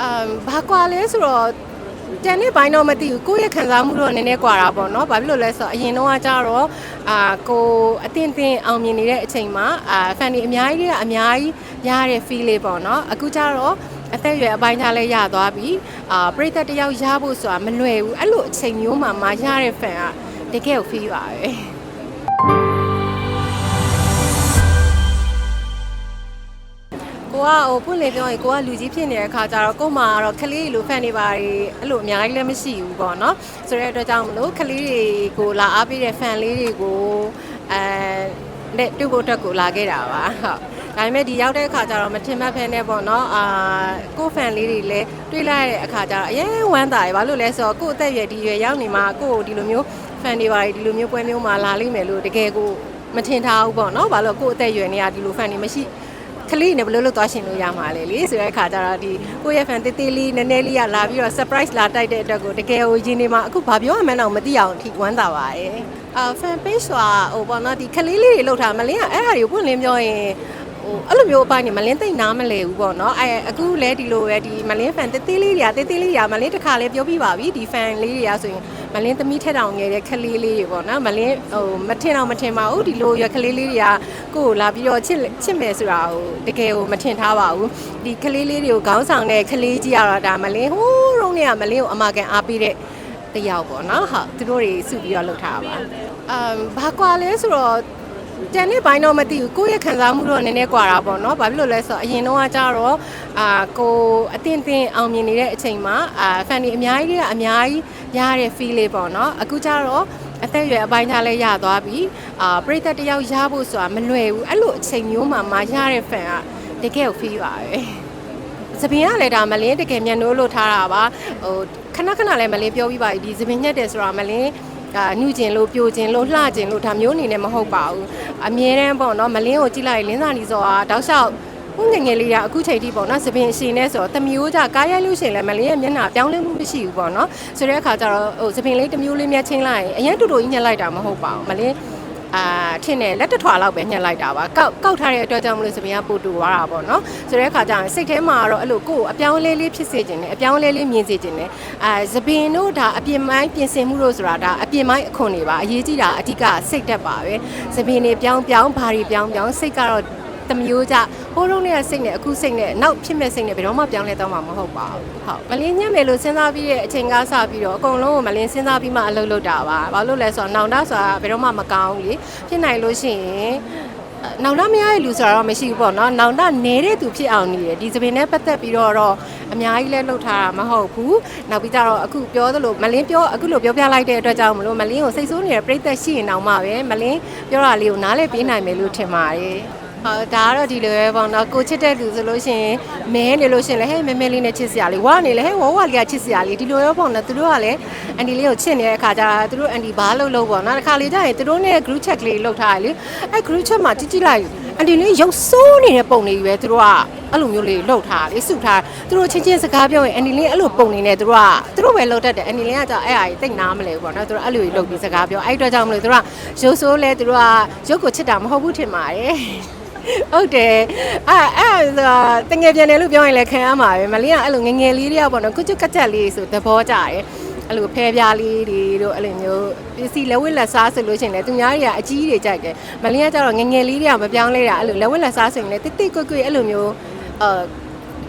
အမ်ဘာကွာလဲဆိုတော့တန်တဲ့ဘိုင်းတော့မသိဘူးကိုယ့်ရဲ့ခံစားမှုတော့နည်းနည်းကွာတာပေါ့နော်ဘာဖြစ်လို့လဲဆိုတော့အရင်တော့ကကြတော့အာကိုအတင်းတင်းအောင်မြင်နေတဲ့အချိန်မှာအာဖန်ဒီအများကြီးကအများကြီးရတဲ့ feel လေးပေါ့နော်အခုကြတော့အသက်အရွယ်အပိုင်းခြားလဲရသွားပြီအာပရိသတ်တစ်ယောက်ရဖို့ဆိုတာမလွယ်ဘူးအဲ့လိုအချိန်မျိုးမှာမှရတဲ့ fan ကတကယ်ကို feel ပါပဲ ကိုကဟိုပွင့်လေပြောရင်ကိုကလူကြီးဖြစ်နေတဲ့အခါကျတော့ကို့မှာကတော့ကလေးတွေလိုဖန်နေပါတွေအဲ့လိုအများကြီးလည်းမရှိဘူးပေါ့နော်ဆိုတဲ့အတွက်ကြောင့်မလို့ကလေးတွေကိုလာအားပေးတဲ့ဖန်လေးတွေကိုအဲလက်တွေ့ဖို့အတွက်ကိုလာခဲ့တာပါဟုတ်ဒါပေမဲ့ဒီရောက်တဲ့အခါကျတော့မထင်မှတ်ဖ ೇನೆ ပေါ့နော်အာကို့ဖန်လေးတွေလည်းတွေ့လိုက်ရတဲ့အခါကျတော့အရင်ဝမ်းသာရဘာလို့လဲဆိုတော့ကို့အသက်အရွယ်ဒီရွယ်ရောက်နေမှာကို့ကိုဒီလိုမျိုးဖန်တွေပါတွေဒီလိုမျိုးပွဲမျိုးမှာလာလိမ့်မယ်လို့တကယ်ကိုမထင်ထားဘူးပေါ့နော်ဘာလို့ကို့အသက်အရွယ်နေရဒီလိုဖန်တွေမရှိ ကလေးနဲ့ဘယ်လိုလုပ်သွားရှင်လို့ရမှာလဲလေဆိုတဲ့အခါကျတော့ဒီကိုယ့်ရဲ့ fan တေးသေးလေးနည်းနည်းလေးကလာပြီးတော့ surprise လာတိုက်တဲ့အတွက်ကိုတကယ်ကိုရင်းနေမှာအခုဘာပြောရမှန်းတော့မသိအောင်အထိဝမ်းသာပါတယ်အာ fan page ဆိုတာဟိုပေါ့နော်ဒီကလေးလေးတွေလောက်ထားမလင်းကအဲ့ဟာတွေကိုပွင့်လင်းပြောရင်ဟိုအဲ့လိုမျိုးအပိုင်းနေမလင်းသိမ့်နားမလဲဘူးပေါ့နော်အဲအခုလဲဒီလိုပဲဒီမလင်း fan တေးသေးလေးတွေကတေးသေးလေးတွေကမလင်းတစ်ခါလဲပြောပြပါပြီဒီ fan လေးတွေကဆိုရင် မလင်းသမီးထက်တောင်ငယ်တဲ့ကလေးလေးတွေပေါ့နော်မလင်းဟိုမထင်တော့မထင်ပါဘူးဒီလိုရွယ်ကလေးလေးတွေကကိုယ့်ကိုလာပြီးတော့ချစ်ချစ်မယ်ဆိုတာဟိုတကယ်ကိုမထင်ထားပါဘူးဒီကလေးလေးတွေကိုခေါင်းဆောင်တဲ့ကလေးကြီးကတော့ဒါမလင်းဟိုးရုံးเนี่ยမလင်းကိုအမကန်အားပေးတဲ့တယောက်ပေါ့နော်ဟုတ်သူတို့တွေစုပြီးတော့လှုပ်ထားတာပါအမ်ဘာကွာလဲဆိုတော့ တန်တဲ့ဘိုင်းတော့မသိဘူးကိုယ့်ရဲ့ခံစားမှုတော့နည်းနည်းကွာတာပေါ့နော်ဘာဖြစ်လို့လဲဆိုတော့အရင်တော့ကကြတော့အာကိုအတင်းတင်းအောင်မြင်နေတဲ့အချိန်မှာအာဖန်ဒီအများကြီးကအများကြီးရတဲ့ feel လေးပေါ့နော်အခုကြတော့အသက်အရွယ်အပိုင်းခြားလဲရသွားပြီအာပရိသတ်တစ်ယောက်ရဖို့ဆိုတာမလွယ်ဘူးအဲ့လိုအချိန်မျိုးမှာမှရတဲ့ fan ကတကယ်ကို feel ပါပဲသပင်ကလည်းဒါမလင်းတကယ်မြန်နိုးလို့ထားတာပါဟိုခဏခဏလည်းမလင်းပြောပြီးပါပြီဒီသပင်ညက်တယ်ဆိုတာမလင်း အာညှူကျင်လို့ပြိုကျင်လို့လှကျင်လို့ဒါမျိုးအနေနဲ့မဟုတ်ပါဘူးအမြဲတမ်းပေါ့နော်မလင်းကိုကြည့်လိုက်ရင်လင်းစာနီစောဟာတောက်လျှောက်ဟိုငယ်ငယ်လေးကအခုချိန်ထိပေါ့နော်သပင်အရှင်နဲ့ဆိုတော့တမျိုးကြကားရိုက်လို့ရှိရင်လည်းမလင်းရဲ့မျက်နှာပြောင်းလဲမှုမရှိဘူးပေါ့နော်ဆိုတဲ့အခါကျတော့ဟိုသပင်လေးတစ်မျိုးလေးမြတ်ချင်းလိုက်ရင်အရင်တူတူကြီးညှက်လိုက်တာမဟုတ်ပါဘူးမလင်း အာထင်းနဲ့လက်တစ်ထွာလောက်ပဲညှက်လိုက်တာပါကောက်ကောက်ထားတဲ့အတွက်ကြောင့်မလို့စပင်ကပို့တူသွားတာပေါ့နော်ဆိုတဲ့အခါကျရင်စိတ်ထဲမှာတော့အဲ့လိုကိုယ်အပြောင်းအလဲလေးဖြစ်စေခြင်းနဲ့အပြောင်းအလဲလေးမြင်စေခြင်းနဲ့အာစပင်တို့ဒါအပြင်ပိုင်းပြင်ဆင်မှုလို့ဆိုတာဒါအပြင်ပိုင်းအခွန်တွေပါအရေးကြီးတာအဓိကစိတ်တက်ပါပဲစပင်တွေပြောင်းပြောင်းဘာတွေပြောင်းပြောင်းစိတ်ကတော့ တမျိုးကြဟိုးတုန်းကစိတ်နဲ့အခုစိတ်နဲ့နောက်ဖြစ်မဲ့စိတ်နဲ့ဘယ်တော့မှပြောင်းလဲတော့မှာမဟုတ်ပါဘူးဟုတ်မလင်းညက်မယ်လို့စဉ်းစားပြီးတဲ့အချိန်ကစပြီးတော့အကုန်လုံးကိုမလင်းစဉ်းစားပြီးမှအလုပ်လုပ်တာပါဘာလို့လဲဆိုတော့နောင်တဆိုတာဘယ်တော့မှမကောင်းဘူးလေဖြစ်နိုင်လို့ရှိရင်နောင်တမရတဲ့လူဆိုတာတော့မရှိဘူးပေါ့နော်နောင်တနေတဲ့သူဖြစ်အောင်နေတယ်ဒီသပင်နဲ့ပတ်သက်ပြီးတော့တော့အများကြီးလဲလှုပ်ထားတာမဟုတ်ဘူးနောက်ပြီးကြတော့အခုပြောသလိုမလင်းပြောအခုလိုပြောပြလိုက်တဲ့အတွက်ကြောင့်မလို့မလင်းကိုစိတ်ဆိုးနေတဲ့ပြိသက်ရှိရင်တောင်မှပဲမလင်းပြောတာလေးကိုနားလည်ပေးနိုင်မယ်လို့ထင်ပါတယ် ဟုတ်ဒါကတော့ဒီလိုပဲပေါ့နော်ကိုချစ်တဲ့လူဆိုလို့ရှိရင်မဲနေလို့ရှိရင်လည်းဟဲ့မဲမဲလေးနဲ့ချစ်စရာလေးဝါနေလေဟဲ့ဝဝလေးကချစ်စရာလေးဒီလိုရောပေါ့နော်သူတို့ကလည်းအန်ဒီလေးကိုချစ်နေတဲ့အခါကျတော့သူတို့အန်ဒီဘာလို့လို့ပေါ့နော်တစ်ခါလေကျရင်သူတို့နဲ့ group chat ကလေးလောက်ထားရလေအဲ group chat မှာကြည့်ကြည့်လိုက်အန်ဒီလေးရုပ်ဆိုးနေတဲ့ပုံတွေကြီးပဲသူတို့ကအဲ့လိုမျိုးလေးလောက်ထားလေစုထားသူတို့ချင်းချင်းစကားပြောရင်အန်ဒီလေးအဲ့လိုပုံနေနေသူတို့ကသူတို့ပဲလောက်တတ်တယ်အန်ဒီလေးကကြောင့်အဲ့အရာကြီးတိတ်နားမလဲဘူးပေါ့နော်သူတို့အဲ့လိုကြီးလောက်ပြီးစကားပြောအဲ့အတွက်ကြောင့်မလို့သူတို့ကရုပ်ဆိုးလဲသူတို့ကရုပ်ကိုချစ်တာမဟုတ်ဘူးထင်ပါတယ် ဟုတ်တယ်အဲ့အဲ့ဆိုတငယ်ပြန်တယ်လို့ပြောရင်လည်းခံရမှာပဲမလင်းကအဲ့လိုငယ်ငယ်လေးတွေကပေါ့နော်ကုကျွတ်ကကြက်လေးဆိုသဘောကျတယ်အဲ့လိုဖဲပြားလေးတွေတို့အဲ့လိုမျိုးပစ္စည်းလက်ဝတ်လက်စားဆိုလို့ရှိရင်လည်းသူများတွေကအကြီးတွေကြိုက်တယ်မလင်းကကျတော့ငယ်ငယ်လေးတွေကမပြောင်းလဲတာအဲ့လိုလက်ဝတ်လက်စားဆိုရင်လည်းတိတ်တိတ်ကွက်ကွက်အဲ့လိုမျိုးအာ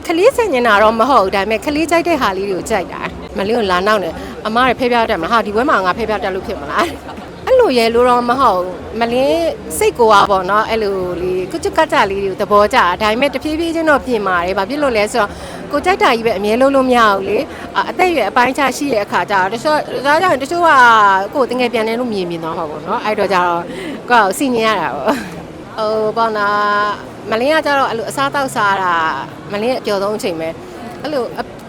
ခလေးဆင်နေတာတော့မဟုတ်ဘူးဒါပေမဲ့ခလေးကြိုက်တဲ့ဟာလေးတွေကိုကြိုက်တာမလင်းကိုလာနောက်နေအမားရဖဲပြားတက်မလားဟာဒီဘွဲမှာငါဖဲပြားတက်လို့ဖြစ်မလားအဲ့ လိုရယ်လို့တော့မဟုတ်မလင်းစိတ်ကိုကပေါ့နော်အဲ့လိုလေးကွချွတ်ကတ်တာလေးတွေကိုသဘောကျတာဒါပေမဲ့တဖြည်းဖြည်းချင်းတော့ပြင်မာတယ်ဘာဖြစ်လို့လဲဆိုတော့ကိုကြိုက်တာကြီးပဲအမြဲလုံးလို့မရဘူးလေအသက်အရွယ်အပိုင်းခြားရှိတဲ့အခါကျတော့တချို့ဒါကြောင့်တချို့ကကိုတငယ်ပြန်တယ်လို့မြင်မြင်သွားမှာပေါ့နော်အဲ့တော့ကျတော့ကိုကစီညင်ရတာပေါ့ဟိုပေါ့နော်မလင်းကကျတော့အဲ့လိုအစားတောက်စားတာမလင်းရဲ့အပျော်ဆုံးအချိန်ပဲအဲ့လို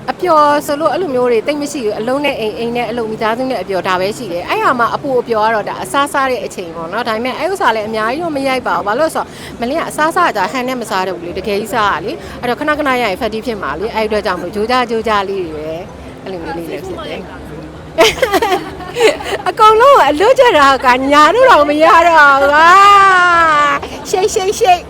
အအပျော်ဆိုလို့အဲ့လိုမျိုးတွေတိတ်မရှိဘူးအလုံးနဲ့အိမ်အိမ်နဲ့အလုံးမိသားစုနဲ့အပျော်ဒါပဲရှိတယ်အဲ့ဟာမှာအပူအပျော်ကတော့ဒါအစားစားတဲ့အချိန်ပေါ့နော်ဒါပေမဲ့အဲ့ဥစ္စာလည်းအများကြီးတော့မရိုက်ပါဘူးဘာလို့လဲဆိုတော့မလင်းကအစားစားကြဟန်နဲ့မစားတော့ဘူးလေတကယ်ကြီးစားရလေအဲ့တော့ခဏခဏရရင်ဖက်တီးဖြစ်မှာလေအဲ့အတွက်ကြောင့်မလို့ဂျိုးကြဂျိုးကြလေးတွေပဲအဲ့လိုမျိုးလေးလည်းဖြစ်တယ်အကောင်လုံးကအလွတ်ကြတာကညာတို့တော့မရတော့ဘူးဟာရှိတ်ရှိတ်ရှိတ်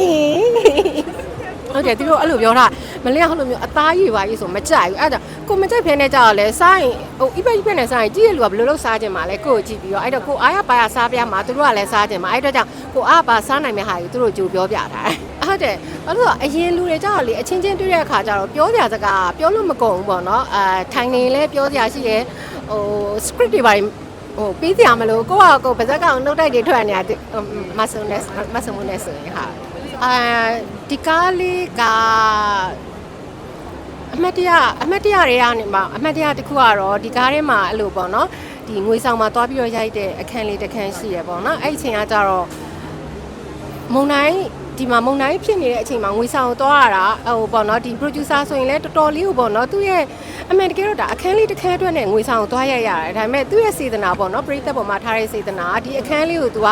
အင်း ဟုတ်တယ်သူတို့အဲ့လိုပြောတာမလင်းကဟိုလိုမျိုးအသားကြီးပါကြီးဆိုမကြိုက်ဘူးအဲ့ဒါကိုမကြိုက်ဖ ೇನೆ ကြောက်လဲစားရင်ဟိုအိပိတ်ဖိနဲ့စားရင်ကြည့်ရလူကဘယ်လိုလုပ်စားကြမှာလဲကိုကိုကြည့်ပြီးတော့အဲ့တော့ကိုအားရပါရစားပြမှာသူတို့ကလည်းစားကြမှာအဲ့တော့ကြောင့်ကိုအားပါစားနိုင်မဲ့ဟာကြီးသူတို့ကြိုပြောပြတာဟုတ်တယ်ဘာလို့လဲအရင်လူတွေကြောက်လေအချင်းချင်းတွေ့တဲ့အခါကျတော့ပြောကြစကားပြောလို့မကုန်ဘူးပေါ့နော်အာထိုင်နေလဲပြောကြရှိတယ်ဟို script တွေပါ ဟိုပေးစရာမလို့ကိုကကိုပါဇက်ကောင်နှုတ်တိုက်တွေထွက်နေတာမဆုံနဲ့မဆုံမှုနဲ့ဆိုရင်ဟာအာဒီကားလေးကအမတ်တရအမတ်တရတွေကနေမှာအမတ်တရတစ်ခုကတော့ဒီကားထဲမှာအဲ့လိုပေါ့နော်ဒီငွေဆောင်မှာသွားပြီးတော့ရိုက်တဲ့အခန်းလေးတစ်ခန်းရှိရပေါ့နော်အဲ့ဒီအချိန်ကကြတော့ မုံတိုင်းဒီမှာမုံတိုင်းဖြစ်နေတဲ့အချိန်မှာငွေဆောင်ကိုသွားရတာဟိုပေါ့နော်ဒီ producer ဆိုရင်လည်းတော်တော်လေးကိုပေါ့နော်သူ့ရဲ့အမှန်တကယ်တော့ဒါအခန်းလေးတစ်ခန်းအတွက်နဲ့ငွေဆောင်ကိုသွားရိုက်ရတယ်ဒါပေမဲ့သူ့ရဲ့စေတနာပေါ့နော်ပရိသတ်ပေါ်မှာထားတဲ့စေတနာဒီအခန်းလေးကိုသူက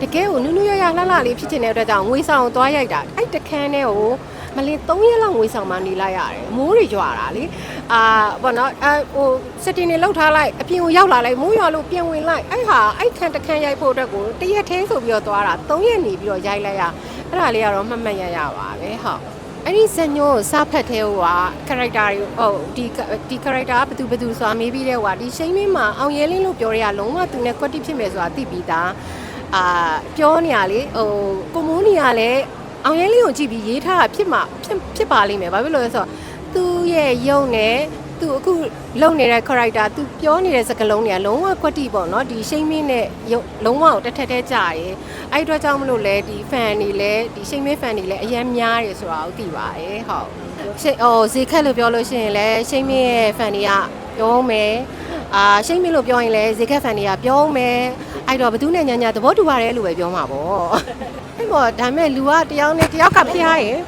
တကယ်ကိုနူးနူးရရလှလှလေးဖြစ်နေတဲ့အတွက်ကြောင့်ငွေဆောင်ကိုသွားရိုက်တာအဲ့တခန်းနဲ့ကို မလင်း3ရက်လောက်ငွေဆောင်မှနေလိုက်ရတယ်မိုးတွေကြွာတာလေအာဘောနော်အဟိုစက်တင်နေလောက်ထားလိုက်အပြင်ကိုရောက်လာလိုက်မိုးရွာလို့ပြင်ဝင်လိုက်အဲ့ဟာအဲ့ခန့်တစ်ခန့်ရိုက်ဖို့အတွက်ကိုတရက်သေးဆိုပြီးတော့သွားတာ3ရက်နေပြီးတော့ရိုက်လိုက်ရအဲ့ဒါလေးကတော့မှတ်မှတ်ရရပါပဲဟုတ်အဲ့ဒီဇညိုးကိုစားဖတ်သေးဟိုက character တွေဟုတ်ဒီဒီ character ကဘယ်သူဘယ်သူဆိုတာမေးပြီးတဲ့ဟိုကဒီရှိမင်းမှာအောင်ရဲလင်းလို့ပြောရရလုံးဝသူနဲ့ quality ဖြစ်မယ်ဆိုတာသိပြီးသားအာပြောနေရလေဟိုကိုမိုးနေရလဲ အောင်ရဲလင်းကိုကြည့်ပြီးရေးထားတာဖြစ်မှာဖြစ်ဖြစ်ပါလိမ့်မယ်ဘာဖြစ်လို့လဲဆိုတော့သူ့ရဲ့ယုံနဲ့သူအခုလုံနေတဲ့ character သူပြောနေတဲ့စကားလုံးတွေကလုံးဝ quality ပေါ့နော်ဒီရှိမင်းနဲ့ယုံလုံးဝတစ်ထက်တည်းကြာတယ်အဲ့ဒီအတွက်ကြောင့်မလို့လဲဒီ fan တွေလဲဒီရှိမင်း fan တွေလဲအရင်များတယ်ဆိုတာကိုသိပါတယ်ဟုတ်ရှိဟိုဈေးခက်လို့ပြောလို့ရှိရင်လဲရှိမင်းရဲ့ fan တွေကပြောမယ်အာရှိမင်းလို့ပြောရင်လဲဈေးခက် fan တွေကပြောမယ် အဲ့တော့ဘသူနဲ့ညာညာသဘောတူပါတယ်လို့ပဲပြောမှာပေါ့အဲ့ပေါ့ဒါပေမဲ့လူကတယောက်နဲ့တယောက်ကဖျားရင်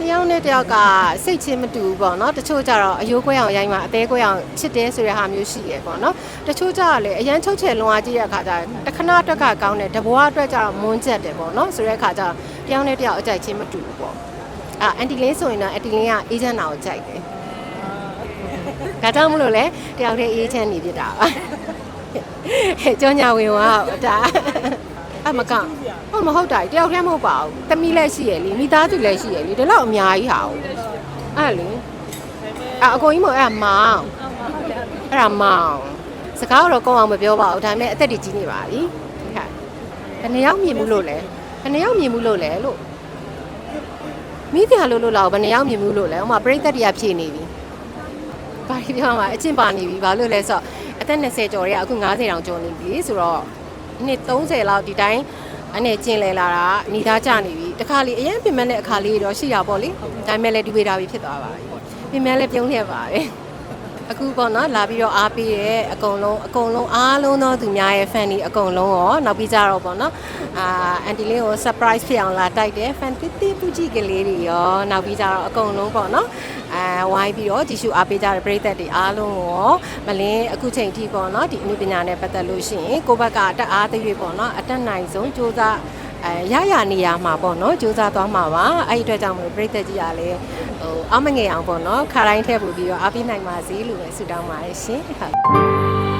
တယောက်နဲ့တယောက်ကစိတ်ချင်းမတူဘူးပေါ့နော်တချို့ကြတော့အယိုးကွဲအောင်ရိုင်းမှအသေးကွဲအောင်ချစ်တယ်ဆိုတဲ့ဟာမျိုးရှိရပေါ့နော်တချို့ကြတော့လေအရန်ချုပ်ချယ်လွန်အားကြီးတဲ့အခါကျရင်တခဏအတွက်ကကောင်းတယ်တဘွားအတွက်ကြတော့မွန်းချက်တယ်ပေါ့နော်ဆိုတဲ့အခါကျတော့တယောက်နဲ့တယောက်အကြိုက်ချင်းမတူဘူးပေါ့အာအန်တီလင်းဆိုရင်တော့အန်တီလင်းကအေဂျင့်နာကိုကြိုက်တယ်ဒါကြောင့်မလို့လေတယောက်တည်းအေဂျင့်နေပြတာပါ ဟဲ့ကြောညာဝင်ဝါဒါအမကောင်ဟုတ်မဟုတ်တာတယောက်တည်းမဟုတ်ပါဘူးတမီလည်းရှိရလေမိသားစုလည်းရှိရလေဒါတော့အများကြီးဟာအဲ့လေအအကိုကြီးမအဲ့မောင်အဲ့ဒါမောင်စကားတော့ကောင်းအောင်မပြောပါဘူးဒါပေမဲ့အသက်တွေကြီးနေပါပြီဟုတ်ဘယ်နှယောက်မြင်မှုလို့လဲဘယ်နှယောက်မြင်မှုလို့လဲလို့မိပြလို့လို့လောက်ဘယ်နှယောက်မြင်မှုလို့လဲဥမာပြိသက်တွေကဖြည့်နေပြီဘာကြီးပြောမှာအချင်းပါနေပြီဘာလို့လဲဆိုတော့ အသက်20ကျော်တွေကအခု90တောင်ကျော်နေပြီဆိုတော့နှစ်30လောက်ဒီတိုင်းအနေကျင်လဲလာတာညီသားကြနေပြီတခါလေအရင်ပြင်မဲ့တဲ့အခါလေးတော့ရှိရပါလေဒါပေမဲ့လည်းဒီဝေတာပြီဖြစ်သွားပါပြီပြင်မဲ့လည်းပြုံးလျက်ပါတယ်အခုပေါ့နော်လာပြီးတော့အားပေးရဲအကုန်လုံးအကုန်လုံးအားလုံးသောသူများရဲ့ fan တွေအကုန်လုံးရောနောက်ပြီးကြတော့ပေါ့နော်အာအန်တီလေးကို surprise ဖြစ်အောင်လာတိုက်တယ် fan တိတိပူကြည့်ကလေးတွေရောနောက်ပြီးကြတော့အကုန်လုံးပေါ့နော် အဲဝိုင်းပြီးတော့ကြည့်ရှုအားပေးကြတဲ့ပရိသတ်တွေအားလုံးရောမလင်းအခုချိန်ထိပေါ့နော်ဒီအမှုပညာနဲ့ပတ်သက်လို့ရှိရင်ကိုယ့်ဘက်ကတက်အားသေး၍ပေါ့နော်အတက်နိုင်ဆုံးစူးစမ်းအဲရရနေရမှာပေါ့နော်စူးစမ်းသွားမှာပါအဲ့ဒီအတွက်ကြောင့်မလို့ပရိသတ်ကြီးကလည်းဟိုအမငယ်အောင်ပေါ့နော်ခါတိုင်းထည့်ပို့ပြီးတော့အားပေးနိုင်ပါစေလို့ပဲဆုတောင်းပါတယ်ရှင်ဟုတ်